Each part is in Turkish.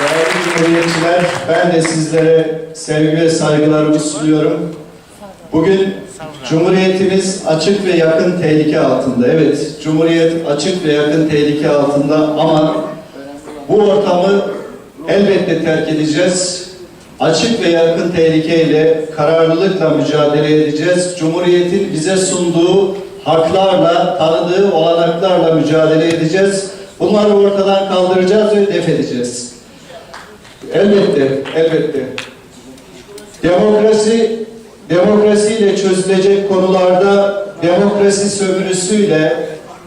Değerli Cumhuriyetçiler, ben de sizlere sevgi ve saygılarımı sunuyorum. Bugün Cumhuriyetimiz açık ve yakın tehlike altında. Evet, Cumhuriyet açık ve yakın tehlike altında ama bu ortamı elbette terk edeceğiz. Açık ve yakın tehlikeyle kararlılıkla mücadele edeceğiz. Cumhuriyetin bize sunduğu haklarla, tanıdığı olanaklarla mücadele edeceğiz. Bunları ortadan kaldıracağız ve def edeceğiz. Elbette, elbette. Demokrasi, demokrasiyle çözülecek konularda demokrasi sömürüsüyle,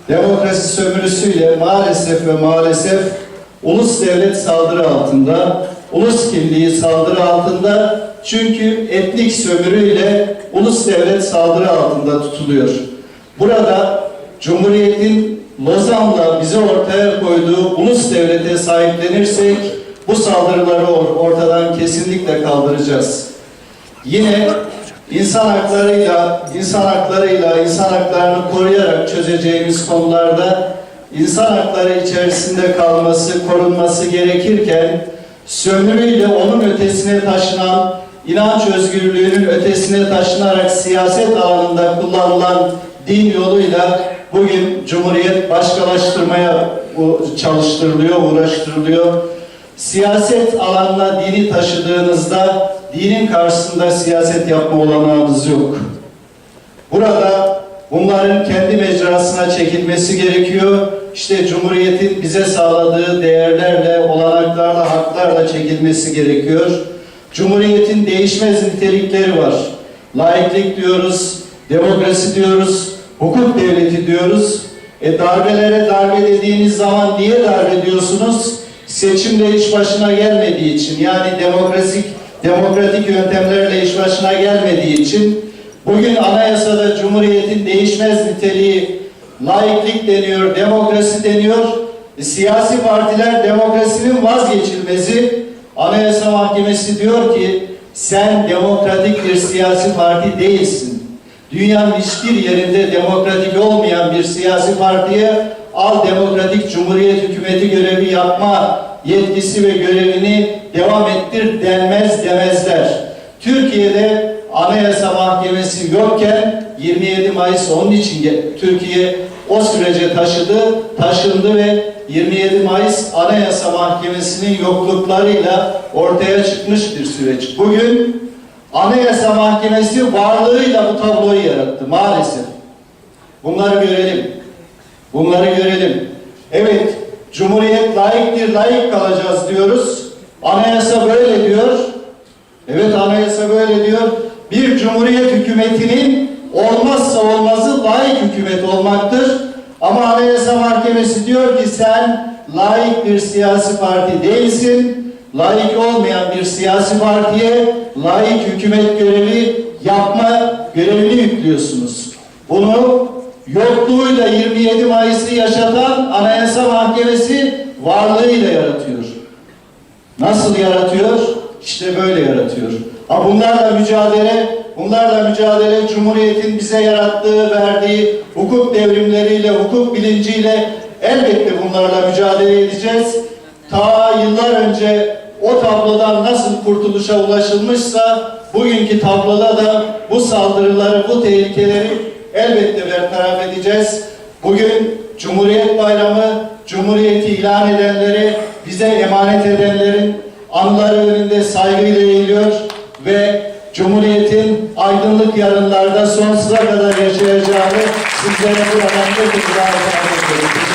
demokrasi sömürüsüyle maalesef ve maalesef ulus devlet saldırı altında, ulus kimliği saldırı altında çünkü etnik sömürüyle ulus devlet saldırı altında tutuluyor. Burada Cumhuriyet'in Lozan'la bize ortaya koyduğu ulus devlete sahiplenirsek bu saldırıları or- ortadan kesinlikle kaldıracağız. Yine insan haklarıyla, insan haklarıyla, insan haklarını koruyarak çözeceğimiz konularda insan hakları içerisinde kalması, korunması gerekirken sömürüyle onun ötesine taşınan, inanç özgürlüğünün ötesine taşınarak siyaset alanında kullanılan din yoluyla bugün Cumhuriyet başkalaştırmaya çalıştırılıyor, uğraştırılıyor. Siyaset alanına dini taşıdığınızda dinin karşısında siyaset yapma olanağınız yok. Burada bunların kendi mecrasına çekilmesi gerekiyor. İşte Cumhuriyet'in bize sağladığı değerlerle, olanaklarla, haklarla çekilmesi gerekiyor. Cumhuriyet'in değişmez nitelikleri var. Laiklik diyoruz, demokrasi diyoruz, hukuk devleti diyoruz. E darbelere darbe dediğiniz zaman niye darbe diyorsunuz? Seçimle iş başına gelmediği için yani demokratik demokratik yöntemlerle iş başına gelmediği için bugün anayasada Cumhuriyet'in değişmez niteliği laiklik deniyor, demokrasi deniyor. E, siyasi partiler demokrasinin vazgeçilmezi. Anayasa Mahkemesi diyor ki sen demokratik bir siyasi parti değilsin. Dünyanın hiçbir yerinde demokratik olmayan bir siyasi partiye al demokratik cumhuriyet hükümeti görevi yapma yetkisi ve görevini devam ettir denmez demezler. Türkiye'de Anayasa Mahkemesi yokken 27 Mayıs onun için Türkiye o sürece taşıdı, taşındı ve 27 Mayıs Anayasa Mahkemesi'nin yokluklarıyla ortaya çıkmış bir süreç. Bugün Anayasa Mahkemesi varlığıyla bu tabloyu yarattı maalesef. Bunları görelim. Bunları görelim. Evet, Cumhuriyet layıktır, layık kalacağız diyoruz. Anayasa böyle diyor. Evet, anayasa böyle diyor. Bir cumhuriyet hükümetinin olmazı layık hükümet olmaktır. Ama Anayasa Mahkemesi diyor ki sen layık bir siyasi parti değilsin. Layık olmayan bir siyasi partiye layık hükümet görevi yapma görevini yüklüyorsunuz. Bunu yokluğuyla 27 Mayıs'ı yaşatan Anayasa Mahkemesi varlığıyla yaratıyor. Nasıl yaratıyor? İşte böyle yaratıyor. Ha bunlarla mücadele, bunlarla mücadele Cumhuriyet'in bize yarattığı, verdiği hukuk devrimleriyle, hukuk bilinciyle elbette bunlarla mücadele edeceğiz. Ta yıllar önce o tablodan nasıl kurtuluşa ulaşılmışsa bugünkü tabloda da bu saldırıları, bu tehlikeleri elbette bertaraf edeceğiz. Bugün Cumhuriyet Bayramı, Cumhuriyeti ilan edenleri, bize emanet edenlerin anıları önünde saygıyla eğiliyor aydınlık yarınlarda sonsuza kadar yaşayacağını sizlere buradan bir kez daha ediyorum.